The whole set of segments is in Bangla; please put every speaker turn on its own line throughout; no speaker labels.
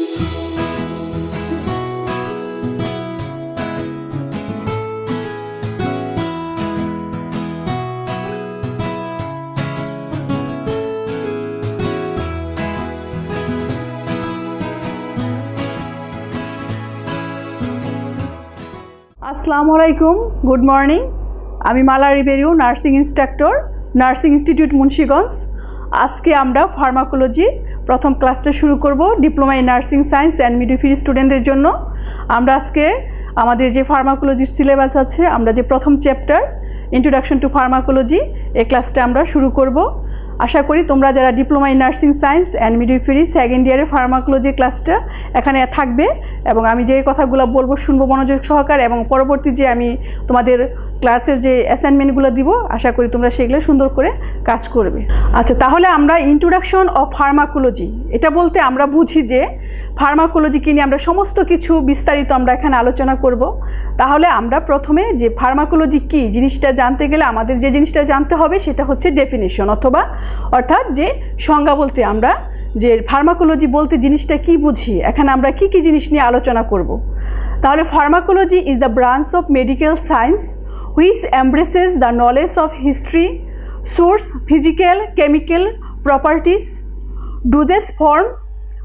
আসসালামু আলাইকুম গুড মর্নিং আমি Mala Ribeiro nursing instructor nursing institute Munshiganj আজকে আমরা ফার্মাকোলজি প্রথম ক্লাসটা শুরু করব diploma in nursing science and midwifery স্টুডেন্টদের জন্য আমরা আজকে আমাদের যে ফার্মাকোলজির সিলেবাস আছে আমরা যে প্রথম চ্যাপ্টার ইন্ট্রোডাকশন টু ফার্মাকোলজি এই ক্লাসটা আমরা শুরু করব আশা করি তোমরা যারা diploma in nursing science and midwifery second ইয়ারে ফার্মাকোলজি ক্লাসটা এখানে থাকবে এবং আমি যে কথাগুলো বলবো শুনবো মনোযোগ সহকার এবং পরবর্তী যে আমি তোমাদের ক্লাসের যে অ্যাসাইনমেন্টগুলো দিব আশা করি তোমরা সেগুলো সুন্দর করে কাজ করবে আচ্ছা তাহলে আমরা ইন্ট্রোডাকশন অফ ফার্মাকোলজি এটা বলতে আমরা বুঝি যে ফার্মাকোলজি কি নিয়ে আমরা সমস্ত কিছু বিস্তারিত আমরা এখানে আলোচনা করব তাহলে আমরা প্রথমে যে ফার্মাকোলজি কি জিনিসটা জানতে গেলে আমাদের যে জিনিসটা জানতে হবে সেটা হচ্ছে ডেফিনেশন অথবা অর্থাৎ যে সংজ্ঞা বলতে আমরা যে ফার্মাকোলজি বলতে জিনিসটা কি বুঝি এখানে আমরা কি কি জিনিস নিয়ে আলোচনা করব তাহলে pharmacology is the branch of medical science which embraces the knowledge of history, source, physical, chemical properties. Do this form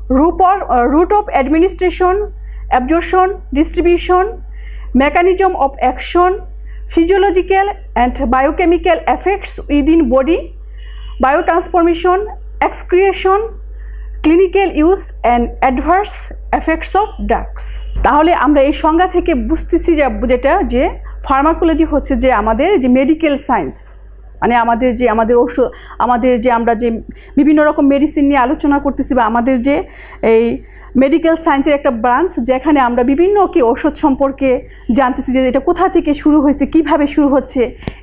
root, or, uh, root of administration, absorption, distribution, mechanism of action, physiological and biochemical effects within body, biotransformation, excretion, clinical use and adverse effects of drugs. তাহলে আমরা এই সংজ্ঞা থেকে বুঝতেছি যে যেটা যে ফার্মাকোলজি হচ্ছে যে আমাদের যে মেডিকেল সায়েন্স মানে আমাদের যে আমাদের ওষুধ আমাদের যে আমরা যে বিভিন্ন রকম মেডিসিন নিয়ে আলোচনা করতেছি বা আমাদের যে এই মেডিকেল সায়েন্সের একটা ব্রাঞ্চ যেখানে আমরা বিভিন্ন কি ওষুধ সম্পর্কে জানতেছি যে এটা কোথা থেকে শুরু হয়েছে কিভাবে শুরু হচ্ছে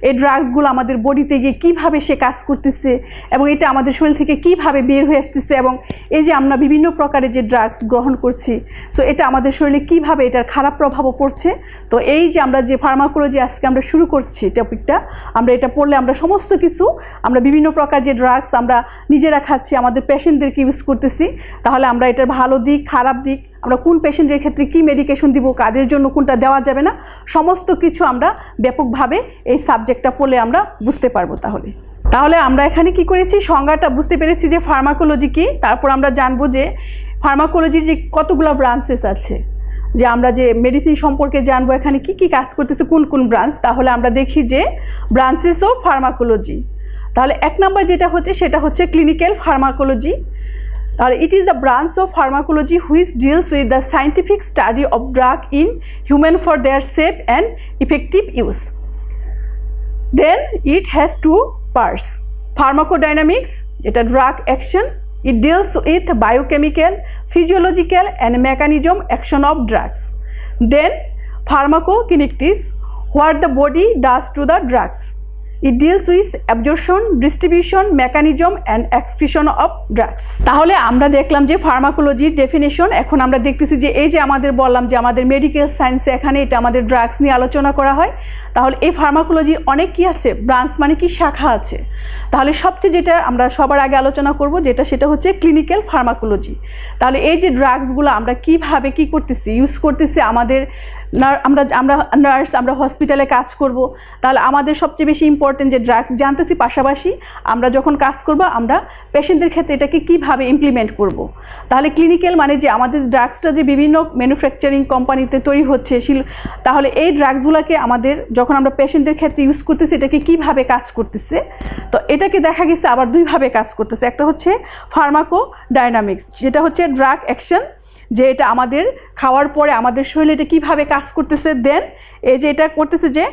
এই ড্রাগসগুলো আমাদের বডিতে গিয়ে কিভাবে সে কাজ করতেছে এবং এটা আমাদের শরীর থেকে কিভাবে বের হয়ে আসতেছে এবং এই যে আমরা বিভিন্ন প্রকারের যে ড্রাগস গ্রহণ করছি সো এটা আমাদের শরীরে কিভাবে এটার খারাপ প্রভাবও পড়ছে তো এই যে আমরা যে ফার্মাকোলজি আজকে আমরা শুরু করছি টপিকটা আমরা এটা পড়লে আমরা সমস্ত কিছু আমরা বিভিন্ন প্রকার যে ড্রাগস আমরা নিজেরা খাচ্ছি আমাদের পেশেন্টদেরকে ইউজ করতেছি তাহলে আমরা এটার ভালো দিক দিক খারাপ দিক আমরা কোন পেশেন্টের ক্ষেত্রে কি মেডিকেশন দিব কাদের জন্য কোনটা দেওয়া যাবে না সমস্ত কিছু আমরা ব্যাপকভাবে এই সাবজেক্টটা পড়লে আমরা বুঝতে পারবো তাহলে তাহলে আমরা এখানে কি করেছি সংজ্ঞাটা বুঝতে পেরেছি যে ফার্মাকোলজি কি তারপর আমরা জানবো যে ফার্মাকোলজির যে কতগুলো ব্রাঞ্চেস আছে যে আমরা যে মেডিসিন সম্পর্কে জানবো এখানে কি কি কাজ করতেছে কোন কোন ব্রাঞ্চ তাহলে আমরা দেখি যে ব্রাঞ্চেস অফ ফার্মাকোলজি তাহলে এক নম্বর যেটা হচ্ছে সেটা হচ্ছে clinical pharmacology It is the branch of pharmacology which deals with the scientific study of drugs in humans for their safe and effective use. Then it has two parts. Pharmacodynamics, it is drug action. It deals with biochemical, physiological and mechanism action of drugs. Then pharmacokinetics, what the body does to the drugs. It deals with absorption distribution mechanism and excretion of drugs তাহলে আমরা দেখলাম যে ফার্মাকোলজির ডেফিনেশন এখন আমরা দেখতেছি যে এই যে আমাদের বললাম যে আমাদের মেডিকেল সায়েন্সে এখানে এটা আমাদের ড্রাগস নিয়ে আলোচনা করা হয় তাহলে এই ফার্মাকোলজির অনেক কি আছে ব্রাঞ্চ মানে কি শাখা আছে তাহলে সবচেয়ে যেটা আমরা সবার আগে আলোচনা করব যেটা সেটা হচ্ছে ক্লিনিক্যাল ফার্মাকোলজি তাহলে এই যে ড্রাগসগুলো আমরা কিভাবে কি করতেছি ইউজ করতেছি আমাদের আমরা আমরা নার্স আমরা হসপিটালে কাজ করব তাহলে আমাদের সবচেয়ে বেশি ইম্পর্টেন্ট যে ড্রাগস জানতেছি পাশাপাশি আমরা যখন কাজ করব আমরা পেশেন্টদের ক্ষেত্রে এটাকে কিভাবে ইমপ্লিমেন্ট করব। তাহলে ক্লিনিক্যাল মানে যে আমাদের ড্রাগসটা যে বিভিন্ন ম্যানুফ্যাকচারিং কোম্পানিতে তৈরি হচ্ছে শিল তাহলে এই ড্রাগসগুলোকে আমাদের যখন আমরা পেশেন্টদের ক্ষেত্রে ইউজ করতেছি এটাকে কীভাবে কাজ করতেছে তো এটাকে দেখা গেছে আবার দুইভাবে কাজ করতেছে একটা হচ্ছে ফার্মাকো ডায়নামিক্স যেটা হচ্ছে ড্রাগ অ্যাকশন যে এটা আমাদের খাওয়ার পরে আমাদের শরীরে এটা কীভাবে কাজ করতেছে দেন এই যে এটা করতেছে যে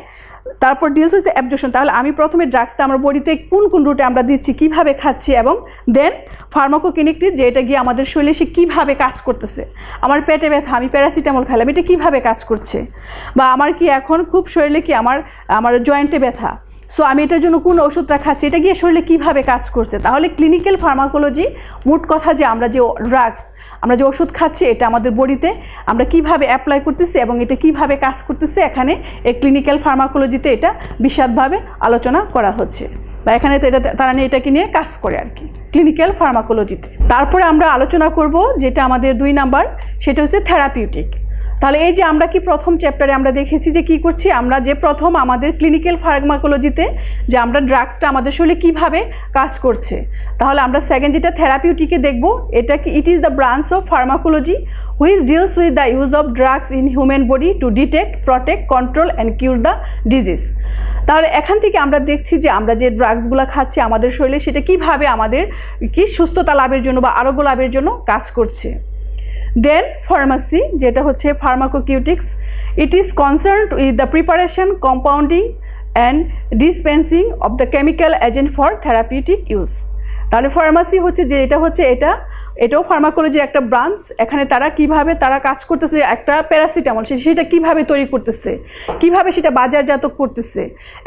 তারপর ডিউস হয়েছে অ্যাবজেশন তাহলে আমি প্রথমে ড্রাগসটা আমার বডিতে কোন কোন রুটে আমরা দিচ্ছি কিভাবে খাচ্ছি এবং দেন ফার্মাকোকিনিকটি যে এটা গিয়ে আমাদের শরীরে সে কীভাবে কাজ করতেছে আমার পেটে ব্যথা আমি প্যারাসিটামল খেলাম এটা কীভাবে কাজ করছে বা আমার কি এখন খুব শরীরে কি আমার আমার জয়েন্টে ব্যথা সো আমি এটার জন্য কোন ওষুধটা খাচ্ছি এটা গিয়ে শরীরে কীভাবে কাজ করছে তাহলে ক্লিনিক্যাল ফার্মাকোলজি মোট কথা যে আমরা যে ড্রাগস আমরা যে ওষুধ খাচ্ছি এটা আমাদের বডিতে আমরা কিভাবে অ্যাপ্লাই করতেছি এবং এটা কিভাবে কাজ করতেছে এখানে এই ক্লিনিক্যাল ফার্মাকোলজিতে এটা বিশদভাবে আলোচনা করা হচ্ছে বা এখানে তো এটা তারা নিয়ে এটাকে নিয়ে কাজ করে আর কি ক্লিনিক্যাল ফার্মাকোলজিতে তারপরে আমরা আলোচনা করব যেটা আমাদের দুই নাম্বার সেটা হচ্ছে থেরাপিউটিক তাহলে এই যে আমরা কি প্রথম চ্যাপ্টারে আমরা দেখেছি যে কি করছি আমরা যে প্রথম আমাদের ক্লিনিক্যাল ফার্মাকোলজিতে যে আমরা ড্রাগসটা আমাদের শরীরে কীভাবে কাজ করছে তাহলে আমরা সেকেন্ড যেটা থেরাপিউটিকে দেখব এটা কি it is the branch of pharmacology which deals with the use of drugs in human body to detect protect control and cure the disease তাহলে এখান থেকে আমরা দেখছি যে আমরা যে ড্রাগসগুলো খাচ্ছি আমাদের শরীরে সেটা কিভাবে আমাদের কি সুস্থতা লাভের জন্য বা আরোগ্য লাভের জন্য কাজ করছে দেন ফার্মাসি যেটা হচ্ছে pharmaceutics it is concern with the preparation compounding and dispensing of the chemical agent for therapeutic use তাহলে ফার্মাসি হচ্ছে যে এটা হচ্ছে এটা এটাও ফার্মাকোলজি একটা ব্রাঞ্চ এখানে তারা কিভাবে তারা কাজ করতেছে একটা প্যারাসিটামল সেটা কিভাবে তৈরি করতেছে কিভাবে সেটা বাজারজাত করতেছে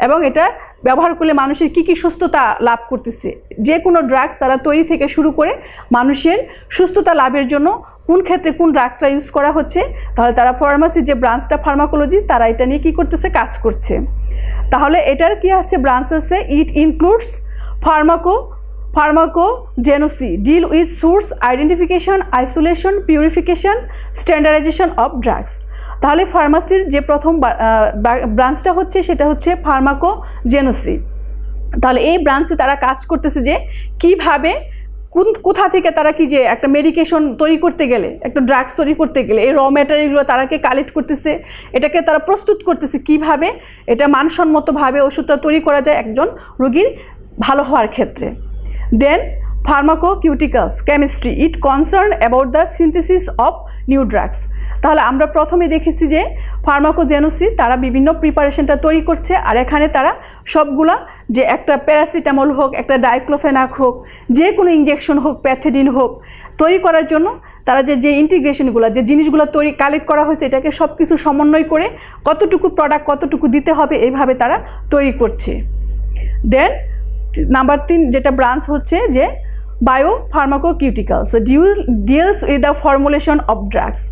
এবং এটা ব্যবহার করলে মানুষের কি কি সুস্থতা লাভ করতেছে যে কোনো ড্রাগস তারা তৈরি থেকে শুরু করে মানুষের সুস্থতা লাভের জন্য কোন ক্ষেত্রে কোন ড্রাগটা ইউজ করা হচ্ছে তাহলে তারা ফার্মাসি যে ব্রাঞ্চটা ফার্মাকোলজি তারা এটা নিয়ে কি করতেছে কাজ করছে তাহলে এটার কি আছে ব্রাঞ্চ আছে it includes pharmaco pharmacognosy deal with source identification isolation purification standardization of drugs তাহলে ফার্মাসির যে প্রথম ব্রাঞ্চটা হচ্ছে সেটা হচ্ছে ফার্মাকোজেনোসি তাহলে এই ব্রাঞ্চে তারা কাজ করতেছে যে কিভাবে কোন কোথা থেকে তারা কি যে একটা মেডিকেশন তৈরি করতে গেলে একটা ড্রাগস তৈরি করতে গেলে এই র ম্যাটেরিয়ালগুলো তারাকে কালেক্ট করতেছে এটাকে তারা প্রস্তুত করতেছে কিভাবে এটা মানসম্মতভাবে ওষুধটা তৈরি করা যায় একজন রোগীর ভালো হওয়ার ক্ষেত্রে then pharmaceuticals chemistry it concern about the synthesis of new drugs তাহলে আমরা প্রথমে দেখেছি যে ফার্মাকোজেনোসি তারা বিভিন্ন প্রিপারেশনটা তৈরি করছে আর এখানে তারা সবগুলা যে একটা প্যারাসিটামল হোক একটা ডাইক্লোফেনাক হোক যে কোনো ইঞ্জেকশন হোক প্যাথেডিন হোক তৈরি করার জন্য তারা যে যে ইন্টিগ্রেশনগুলো যে জিনিসগুলো তৈরি কালেক্ট করা হয়েছে এটাকে সব কিছু সমন্বয় করে কতটুকু প্রোডাক্ট কতটুকু দিতে হবে এইভাবে তারা তৈরি করছে দেন নাম্বার তিন যেটা ব্রাঞ্চ হচ্ছে যে bio pharmaceuticals due deals with the formulation of drugs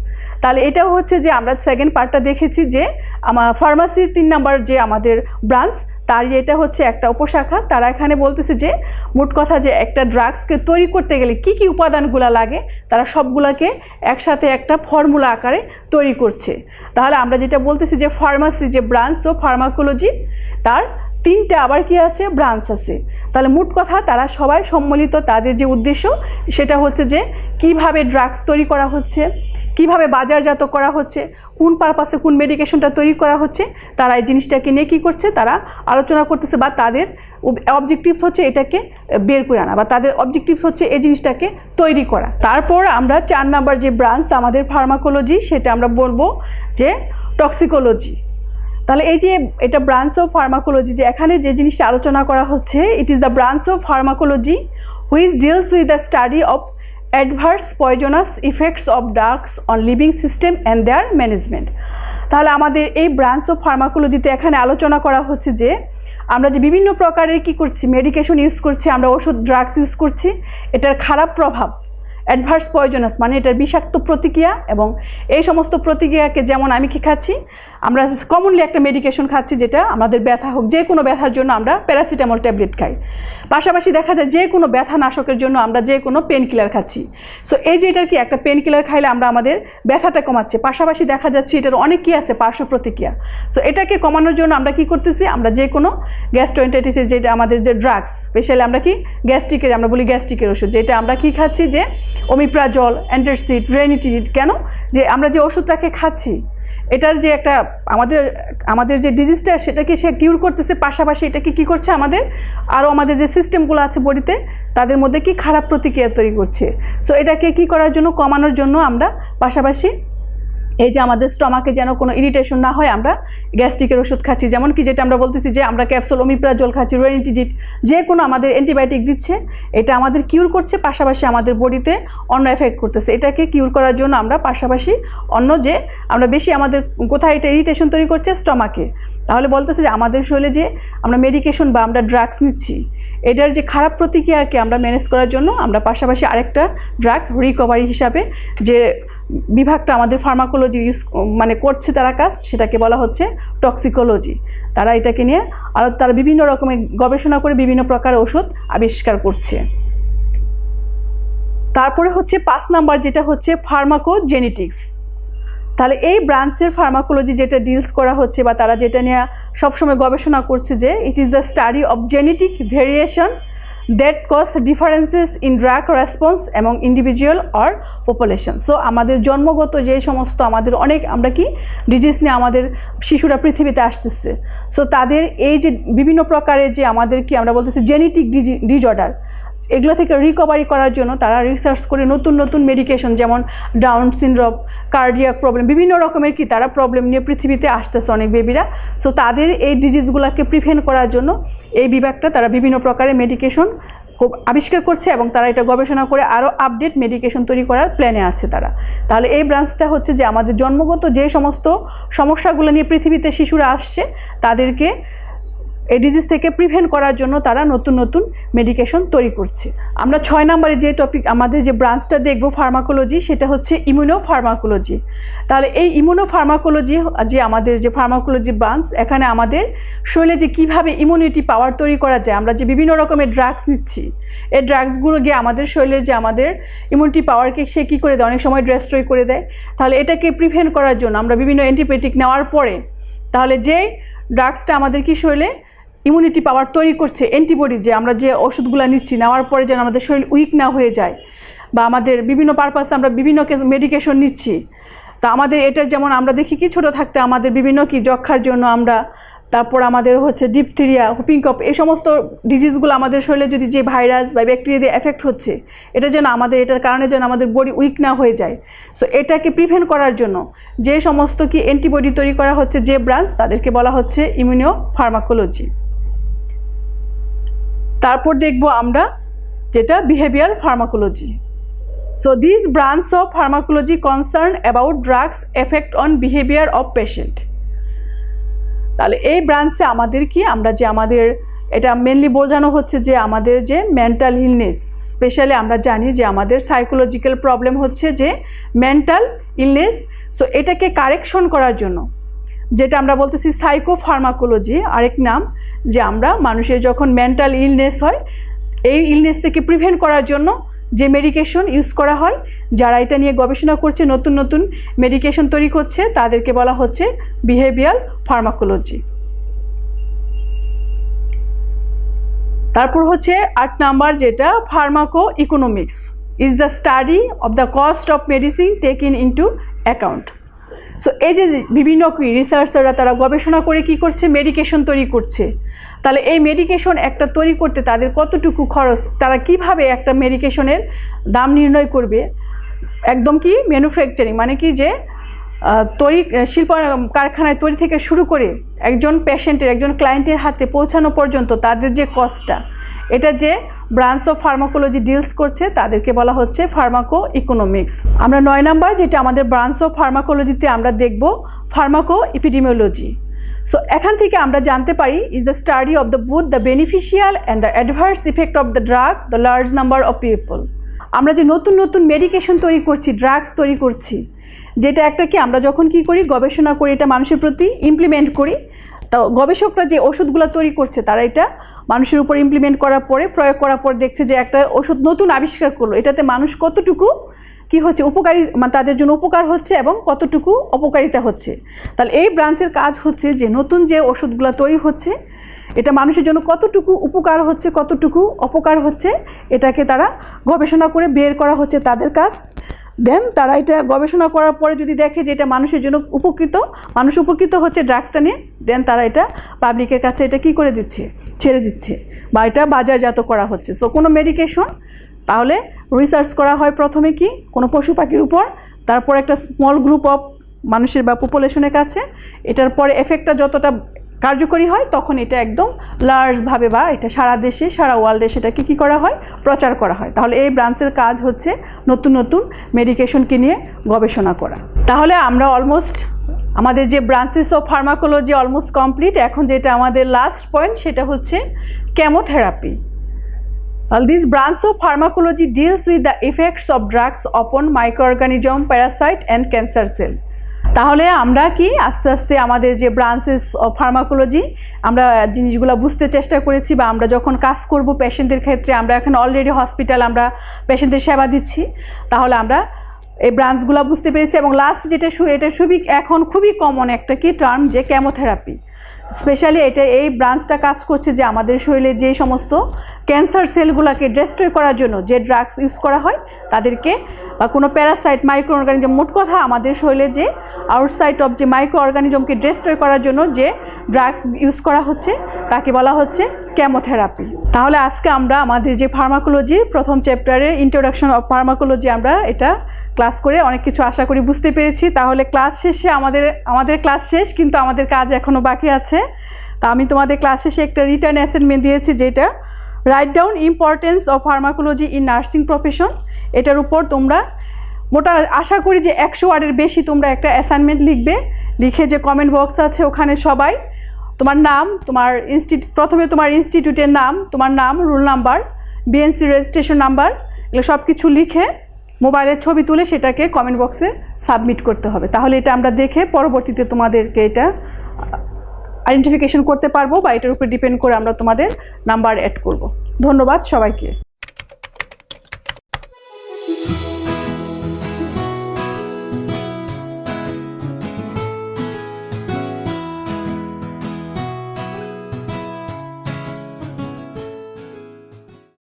তাহলে এটাও হচ্ছে যে আমরা সেকেন্ড পার্টটা দেখেছি যে আমার ফার্মাসির তিন নাম্বার যে আমাদের ব্রাঞ্চ তার এটা হচ্ছে একটা উপশাখা তারা এখানে বলতেছে যে মোট কথা যে একটা ড্রাগসকে তৈরি করতে গেলে কি কি উপাদানগুলো লাগে তারা সবগুলোকে একসাথে একটা ফর্মুলা আকারে তৈরি করছে তাহলে আমরা যেটা বলতেছি যে ফার্মাসি যে ব্রাঞ্চ তো ফার্মাকোলজি তার তিনটে আবার কি আছে ব্রাঞ্চ আছে তাহলে মোট কথা তারা সবাই সম্মিলিত তাদের যে উদ্দেশ্য সেটা হচ্ছে যে কিভাবে ড্রাগস তৈরি করা হচ্ছে কিভাবে বাজারজাত করা হচ্ছে কোন পারপাসে কোন মেডিকেশনটা তৈরি করা হচ্ছে তারা এই জিনিসটাকে নিয়ে কী করছে তারা আলোচনা করতেছে বা তাদের অবজেক্টিভস হচ্ছে এটাকে বের করে আনা বা তাদের অবজেক্টিভস হচ্ছে এই জিনিসটাকে তৈরি করা তারপর আমরা চার নাম্বার যে ব্রাঞ্চ আমাদের ফার্মাকোলজি সেটা আমরা বলবো যে টক্সিকোলজি তাহলে এই যে এটা ব্রাঞ্চ অফ ফার্মাকোলজি যে এখানে যে জিনিসটা আলোচনা করা হচ্ছে it is the branch of pharmacology which deals with the study of adverse poisonous effects of drugs on living system and their management তাহলে আমাদের এই ব্রাঞ্চ অফ ফার্মাকোলজিতে এখানে আলোচনা করা হচ্ছে যে আমরা যে বিভিন্ন প্রকারের কি করছি মেডিকেশন ইউজ করছি আমরা ওষুধ ড্রাগস ইউজ করছি এটার খারাপ প্রভাব অ্যাডভার্স পয়জনাস মানে এটার বিষাক্ত প্রতিক্রিয়া এবং এই সমস্ত প্রতিক্রিয়াকে যেমন আমি কি খাচ্ছি আমরা কমনলি একটা মেডিকেশন খাচ্ছি যেটা আমাদের ব্যথা হোক যে কোনো ব্যথার জন্য আমরা প্যারাসিটামল ট্যাবলেট খাই পাশাপাশি দেখা যায় যে কোনো ব্যথা নাশকের জন্য আমরা যে কোনো পেন কিলার খাচ্ছি সো এই যে এটার কি একটা পেন কিলার খাইলে আমরা আমাদের ব্যথাটা কমাচ্ছে পাশাপাশি দেখা যাচ্ছে এটার অনেক কী আছে পার্শ্ব প্রতিক্রিয়া সো এটাকে কমানোর জন্য আমরা কি করতেছি আমরা যে কোনো গ্যাস্ট্রোএন্টাইটিসের যেটা আমাদের যে ড্রাগস স্পেশালি আমরা কি গ্যাস্ট্রিকের আমরা বলি গ্যাস্ট্রিকের ওষুধ যেটা আমরা কি খাচ্ছি যে ওমিপ্রাজল অ্যান্টারসিড রেনিটিড কেন যে আমরা যে ওষুধটাকে খাচ্ছি এটার যে একটা আমাদের আমাদের যে ডিজিজটা সেটাকে সে কিউর করতেছে পাশাপাশি এটাকে কি করছে আমাদের আরও আমাদের যে সিস্টেমগুলো আছে বডিতে তাদের মধ্যে কি খারাপ প্রতিক্রিয়া তৈরি করছে সো এটাকে কি করার জন্য কমানোর জন্য আমরা পাশাপাশি এই যে আমাদের স্টমাকে যেন কোনো ইরিটেশন না হয় আমরা গ্যাস্ট্রিকের ওষুধ খাচ্ছি যেমন কি যেটা আমরা বলতেছি যে আমরা ক্যাপসুল ওমিপ্রাজল খাচ্ছি রোয়েন্টিডিট যে কোনো আমাদের অ্যান্টিবায়োটিক দিচ্ছে এটা আমাদের কিউর করছে পাশাপাশি আমাদের বডিতে অন্য এফেক্ট করতেছে এটাকে কিউর করার জন্য আমরা পাশাপাশি অন্য যে আমরা বেশি আমাদের কোথায় এটা ইরিটেশন তৈরি করছে স্টমাকে তাহলে বলতেছে যে আমাদের শরীরে যে আমরা মেডিকেশন বা আমরা ড্রাগস নিচ্ছি এটার যে খারাপ প্রতিক্রিয়াকে আমরা ম্যানেজ করার জন্য আমরা পাশাপাশি আরেকটা ড্রাগ রিকভারি হিসাবে যে বিভাগটা আমাদের ফার্মাকোলজি ইউজ মানে করছে তারা কাজ সেটাকে বলা হচ্ছে টক্সিকোলজি তারা এটাকে নিয়ে আরও তারা বিভিন্ন রকমের গবেষণা করে বিভিন্ন প্রকার ওষুধ আবিষ্কার করছে তারপরে হচ্ছে পাঁচ নাম্বার যেটা হচ্ছে ফার্মাকো জেনেটিক্স তাহলে এই ব্রাঞ্চের ফার্মাকোলজি যেটা ডিলস করা হচ্ছে বা তারা যেটা নিয়ে সবসময় গবেষণা করছে যে it is the study of genetic variation that cause differences in drug response এবং ইন্ডিভিজুয়াল অর পপুলেশন সো আমাদের জন্মগত যে সমস্ত আমাদের অনেক আমরা কি ডিজিজ নিয়ে আমাদের শিশুরা পৃথিবীতে আসতেছে সো তাদের এই যে বিভিন্ন প্রকারের যে আমাদের কি আমরা বলতেছি জেনেটিক ডিজি ডিজঅর্ডার এগুলো থেকে রিকভারি করার জন্য তারা রিসার্চ করে নতুন নতুন মেডিকেশন যেমন ডাউন সিনড্রপ কার্ডিয়াক প্রবলেম বিভিন্ন রকমের কি তারা প্রবলেম নিয়ে পৃথিবীতে আসতেছে অনেক বেবিরা সো তাদের এই ডিজিজগুলোকে প্রিভেন্ট করার জন্য এই বিভাগটা তারা বিভিন্ন প্রকারের মেডিকেশন আবিষ্কার করছে এবং তারা এটা গবেষণা করে আরও আপডেট মেডিকেশন তৈরি করার প্ল্যানে আছে তারা তাহলে এই ব্রাঞ্চটা হচ্ছে যে আমাদের জন্মগত যে সমস্ত সমস্যাগুলো নিয়ে পৃথিবীতে শিশুরা আসছে তাদেরকে এই ডিজিজ থেকে প্রিভেন্ট করার জন্য তারা নতুন নতুন মেডিকেশন তৈরি করছে আমরা ছয় নম্বরে যে টপিক আমাদের যে ব্রাঞ্চটা দেখব ফার্মাকোলজি সেটা হচ্ছে ইমিউনো ফার্মাকোলজি তাহলে এই ইমিউনো ফার্মাকোলজি যে আমাদের যে ফার্মাকোলজি ব্রাঞ্চ এখানে আমাদের শরীরে যে কিভাবে ইমিউনিটি পাওয়ার তৈরি করা যায় আমরা যে বিভিন্ন রকমের ড্রাগস নিচ্ছি এই ড্রাগসগুলো গিয়ে আমাদের শরীরে যে আমাদের ইমিউনিটি পাওয়ারকে সে কী করে দেয় অনেক সময় ড্রেস্ট্রয় করে দেয় তাহলে এটাকে প্রিভেন্ট করার জন্য আমরা বিভিন্ন অ্যান্টিবায়োটিক নেওয়ার পরে তাহলে যে ড্রাগসটা আমাদের কি শরীরে ইমিউনিটি পাওয়ার তৈরি করছে অ্যান্টিবডি যে আমরা যে ওষুধগুলো নিচ্ছি নেওয়ার পরে যেন আমাদের শরীর উইক না হয়ে যায় বা আমাদের বিভিন্ন পারপাসে আমরা বিভিন্ন মেডিকেশন নিচ্ছি তা আমাদের এটা যেমন আমরা দেখি কি ছোট থাকতে আমাদের বিভিন্ন কি যক্ষার জন্য আমরা তারপর আমাদের হচ্ছে ডিপথেরিয়া হুপিং কপ এই সমস্ত ডিজিজগুলো আমাদের শরীরে যদি যে ভাইরাস বা ব্যাকটেরিয়া দিয়ে এফেক্ট হচ্ছে এটা যেন আমাদের এটার কারণে যেন আমাদের বডি উইক না হয়ে যায় সো এটাকে প্রিভেন্ট করার জন্য যে সমস্ত কি অ্যান্টিবডি তৈরি করা হচ্ছে যে ব্রাঞ্চ তাদেরকে বলা হচ্ছে ইমিউনিও ফার্মাকোলজি তারপর দেখব আমরা যেটা behaviour pharmacology so this branch of pharmacology concern about drugs effect on behaviour of patient তাহলে এই ব্রাঞ্চে আমাদের কি আমরা যে আমাদের এটা মেনলি বোঝানো হচ্ছে যে আমাদের যে মেন্টাল ইলনেস স্পেশালি আমরা জানি যে আমাদের সাইকোলজিক্যাল প্রবলেম হচ্ছে যে মেন্টাল ইলনেস সো এটাকে কারেকশন করার জন্য যেটা আমরা বলতেছি সাইকো ফার্মাকোলজি আরেক নাম যে আমরা মানুষের যখন মেন্টাল ইলনেস হয় এই ইলনেস থেকে প্রিভেন্ট করার জন্য যে মেডিকেশন ইউজ করা হয় যারা এটা নিয়ে গবেষণা করছে নতুন নতুন মেডিকেশন তৈরি করছে তাদেরকে বলা হচ্ছে বিহেভিয়ার ফার্মাকোলজি তারপর হচ্ছে আট নাম্বার যেটা pharmaco economics is the study of the cost of medicine take in into account so এই যে বিভিন্ন রিসার্চাররা তারা গবেষণা করে কি করছে মেডিকেশন তৈরি করছে তাহলে এই মেডিকেশন একটা তৈরি করতে তাদের কতটুকু খরচ তারা কিভাবে একটা মেডিকেশনের দাম নির্ণয় করবে একদম কি ম্যানুফ্যাকচারিং মানে কি যে তৈরি শিল্প কারখানায় তৈরি থেকে শুরু করে একজন পেশেন্টের একজন ক্লায়েন্টের হাতে পৌঁছানো পর্যন্ত তাদের যে কস্টটা এটা যে ব্রাঞ্চ অফ ফার্মাকোলজি ডিলস করছে তাদেরকে বলা হচ্ছে ফার্মাকো ইকোনমিক্স আমরা নয় নাম্বার যেটা আমাদের ব্রাঞ্চ অফ ফার্মাকোলজিতে আমরা দেখব ফার্মাকো ইপিডিমিওলজি সো এখান থেকে আমরা জানতে পারি is the study of the both the beneficial and the adverse effect of the drug the large number of people আমরা যে নতুন নতুন মেডিকেশন তৈরি করছি ড্রাগস তৈরি করছি যেটা একটা কি আমরা যখন কি করি গবেষণা করি এটা মানুষের প্রতি ইমপ্লিমেন্ট করি তো গবেষকরা যে ওষুধগুলো তৈরি করছে তারা এটা মানুষের উপর ইমপ্লিমেন্ট করার পরে প্রয়োগ করার পর দেখছে যে একটা ওষুধ নতুন আবিষ্কার করলো এটাতে মানুষ কতটুকু কি হচ্ছে উপকারী মানে তাদের জন্য উপকার হচ্ছে এবং কতটুকু অপকারিতা হচ্ছে তাহলে এই ব্রাঞ্চের কাজ হচ্ছে যে নতুন যে ওষুধগুলো তৈরি হচ্ছে এটা মানুষের জন্য কতটুকু উপকার হচ্ছে কতটুকু অপকার হচ্ছে এটাকে তারা গবেষণা করে বের করা হচ্ছে তাদের কাজ দেন তারা এটা গবেষণা করার পরে যদি দেখে যে এটা মানুষের জন্য উপকৃত মানুষ উপকৃত হচ্ছে ড্রাগসটা নিয়ে দেন তারা এটা পাবলিকের কাছে এটা কি করে দিচ্ছে ছেড়ে দিচ্ছে বা এটা বাজারজাত করা হচ্ছে সো কোনো মেডিকেশন তাহলে রিসার্চ করা হয় প্রথমে কি কোনো পশু পাখির উপর তারপর একটা স্মল গ্রুপ অফ মানুষের বা পপুলেশনের কাছে এটার পরে এফেক্টটা যতটা কার্যকরী হয় তখন এটা একদম লার্জভাবে বা এটা সারা দেশে সারা ওয়ার্ল্ডে সেটাকে কী করা হয় প্রচার করা হয় তাহলে এই ব্রাঞ্চের কাজ হচ্ছে নতুন নতুন মেডিকেশনকে নিয়ে গবেষণা করা তাহলে আমরা অলমোস্ট আমাদের যে branches of pharmacology almost complete এখন যেটা আমাদের লাস্ট পয়েন্ট সেটা হচ্ছে chemotherapy this branch of pharmacology deals with the effects of drugs upon micro organism parasite and cancer cell তাহলে আমরা কি আস্তে আস্তে আমাদের যে ব্রাঞ্চেস অফ ফার্মাকোলজি আমরা জিনিসগুলো বুঝতে চেষ্টা করেছি বা আমরা যখন কাজ করব পেশেন্টদের ক্ষেত্রে আমরা এখন অলরেডি হসপিটাল আমরা পেশেন্টদের সেবা দিচ্ছি তাহলে আমরা এই ব্রাঞ্চগুলো বুঝতে পেরেছি এবং লাস্ট যেটা এটা সুবি এখন খুবই কমন একটা কি টার্ম যে ক্যামোথেরাপি স্পেশালি এটা এই ব্রাঞ্চটা কাজ করছে যে আমাদের শরীরে যে সমস্ত ক্যান্সার সেলগুলোকে ডেস্ট্রয় করার জন্য যে ড্রাগস ইউজ করা হয় তাদেরকে বা কোনো প্যারাসাইট মাইক্রো অর্গানিজম মোট কথা আমাদের শরীরে যে আউটসাইড অফ যে মাইক্রো অর্গানিজমকে ডেস্ট্রয় করার জন্য যে ড্রাগস ইউজ করা হচ্ছে তাকে বলা হচ্ছে ক্যামোথেরাপি তাহলে আজকে আমরা আমাদের যে ফার্মাকোলজি প্রথম চ্যাপ্টারে ইন্ট্রোডাকশন অফ ফার্মাকোলজি আমরা এটা ক্লাস করে অনেক কিছু আশা করি বুঝতে পেরেছি তাহলে ক্লাস শেষে আমাদের আমাদের ক্লাস শেষ কিন্তু আমাদের কাজ এখনও বাকি আছে তা আমি তোমাদের ক্লাস শেষে একটা রিটার্ন অ্যাসাইনমেন্ট দিয়েছি যেটা write down importance of pharmacology in nursing profession এটার উপর তোমরা মোটা আশা করি যে একশো ওয়ার্ডের বেশি তোমরা একটা অ্যাসাইনমেন্ট লিখবে লিখে যে কমেন্ট বক্স আছে ওখানে সবাই তোমার নাম তোমার ইনস্টিটিউট প্রথমে তোমার ইনস্টিটিউটের নাম তোমার নাম roll number BNC registration number এগুলো সব কিছু লিখে মোবাইলের ছবি তুলে সেটাকে কমেন্ট বক্সে সাবমিট করতে হবে তাহলে এটা আমরা দেখে পরবর্তীতে তোমাদেরকে এটা আইডেন্টিফিকেশন করতে পারবো বা এটার উপরে ডিপেন্ড করে আমরা তোমাদের নাম্বার অ্যাড করব ধন্যবাদ সবাইকে